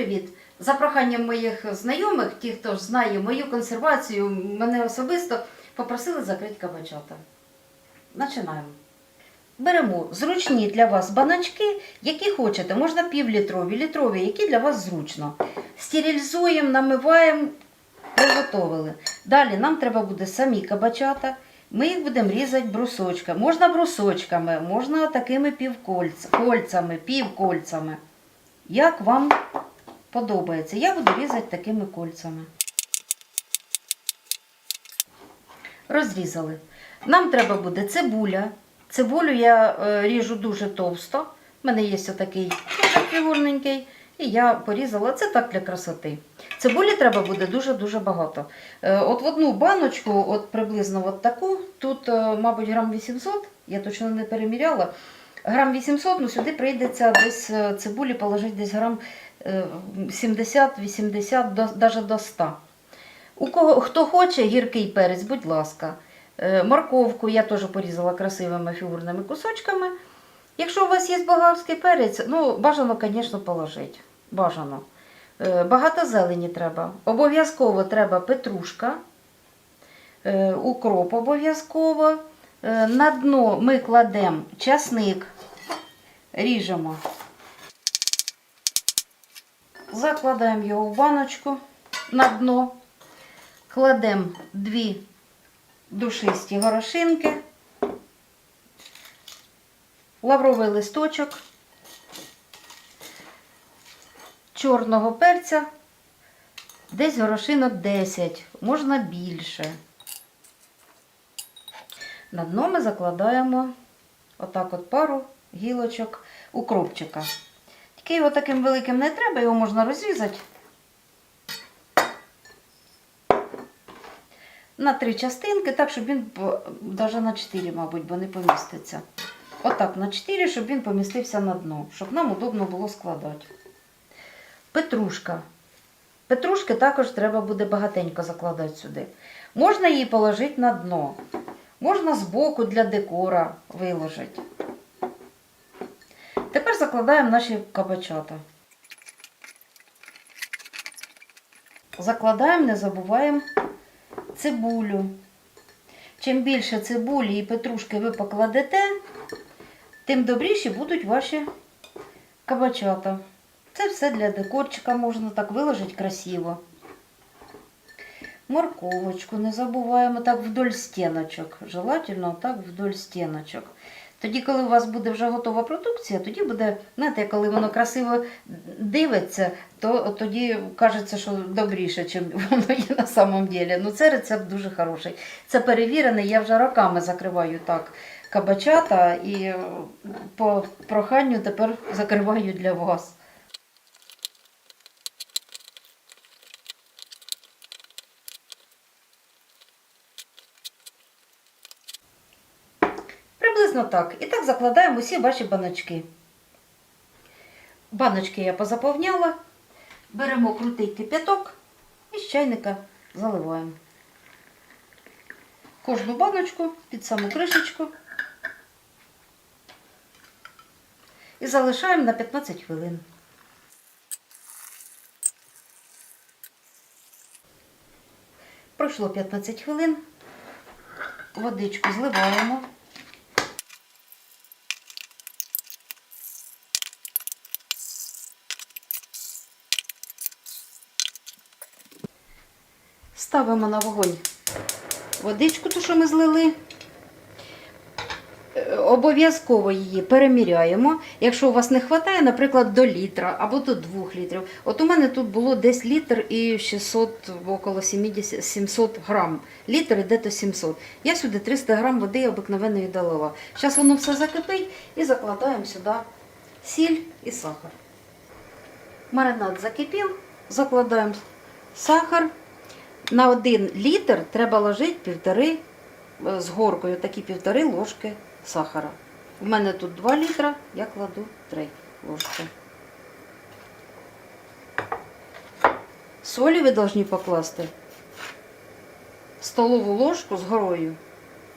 привіт! За проханням моїх знайомих, ті, хто ж знає мою консервацію, мене особисто попросили закрити кабачата. Починаємо. Беремо зручні для вас баночки, які хочете, можна півлітрові, літрові, які для вас зручно. Стерилізуємо, намиваємо, приготовили. Далі нам треба буде самі кабачата. Ми їх будемо різати брусочками. Можна брусочками, можна такими півкольцями, півкольцями. Як вам подобається? Я буду різати такими кольцями. Розрізали. Нам треба буде цибуля. Цибулю я е, ріжу дуже товсто. У мене є отакий фігурненький. І я порізала це так для красоти. Цибулі треба буде дуже-дуже багато. Е, От в одну баночку, от приблизно от таку, тут, е, мабуть, грам 800, я точно не переміряла. Грам 800, ну сюди прийдеться десь цибулі положити десь грам е, 70-80, до, навіть до 100. У кого хто хоче гіркий перець, будь ласка. Е, Морковку я теж порізала красивими фігурними кусочками. Якщо у вас є болгарський перець, ну бажано, звісно, положити. Бажано. Е, Багато зелені треба. Обов'язково треба петрушка, е, укроп обов'язково. На дно ми кладемо часник, ріжемо. Закладаємо його в баночку на дно. Кладемо дві душисті горошинки, лавровий листочок, чорного перця, десь горошинок 10, можна більше. На дно ми закладаємо отак от пару гілочок укропчика. Тільки його таким великим не треба, його можна розрізати. На три частинки, так, щоб він навіть на 4, мабуть, бо не поміститься. Отак, на 4, щоб він помістився на дно, щоб нам удобно було складати. Петрушка. Петрушки також треба буде багатенько закладати сюди. Можна її положити на дно. Можна збоку для декора виложити. Закладаємо наші кабачата. Закладаємо, не забуваємо цибулю. Чим більше цибулі і петрушки ви покладете, тим добріші будуть ваші кабачата. Це все для декорчика можна так виложити красиво. Морковочку не забуваємо так вдоль стіночок. Желательно так вдоль стіночок. Тоді, коли у вас буде вже готова продукція, тоді буде, знаєте, коли воно красиво дивиться, то тоді кажеться, що добріше, ніж воно є на самом ділі. Ну, це рецепт дуже хороший. Це перевірений, я вже роками закриваю так кабачата і по проханню тепер закриваю для вас. Приблизно так. І так закладаємо усі ваші баночки. Баночки я позаповняла. Беремо крутий кип'яток і з чайника заливаємо. Кожну баночку під саму кришечку. І залишаємо на 15 хвилин. Пройшло 15 хвилин. Водичку зливаємо. Ставимо на вогонь водичку, ту, що ми злили. Е, Обов'язково її переміряємо. Якщо у вас не вистачає, наприклад, до літра або до 2 літрів. От у мене тут було десь літр і 600, около 70, 700 грам. Літр іде до 700. Я сюди 300 грам води обикновеної долила. Зараз воно все закипить і закладаємо сюди сіль і сахар. Маринад закипів, закладаємо сахар. На один літр треба ложити півтори е, з горкою, такі півтори ложки сахара. У мене тут 2 літра, я кладу 3 ложки. Солі ви повинні покласти столову ложку з горою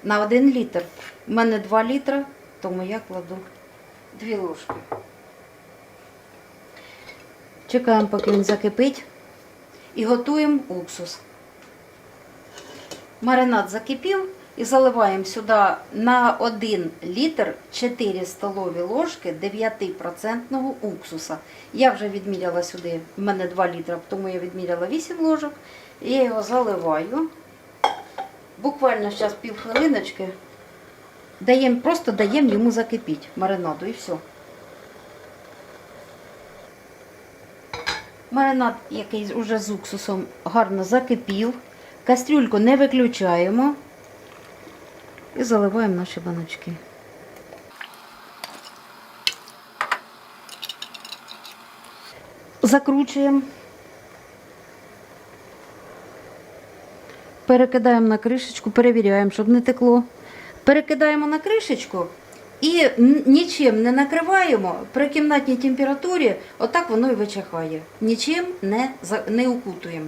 на 1 літр. У мене 2 літра, тому я кладу 2 ложки. Чекаємо, поки він закипить. І готуємо уксус. Маринад закипів і заливаємо сюди на 1 літр 4 столові ложки 9% уксуса. Я вже відміряла сюди, в мене 2 літра, тому я відміряла 8 ложок. Я його заливаю. Буквально зараз пів хвилиночки. Даємо, просто даємо йому закипіти маринаду і все. Маринад, який вже з уксусом гарно закипів. Кастрюльку не виключаємо і заливаємо наші баночки. Закручуємо. Перекидаємо на кришечку, перевіряємо, щоб не текло. Перекидаємо на кришечку і нічим не накриваємо при кімнатній температурі, отак воно і вичахає. Нічим не, не укутуємо.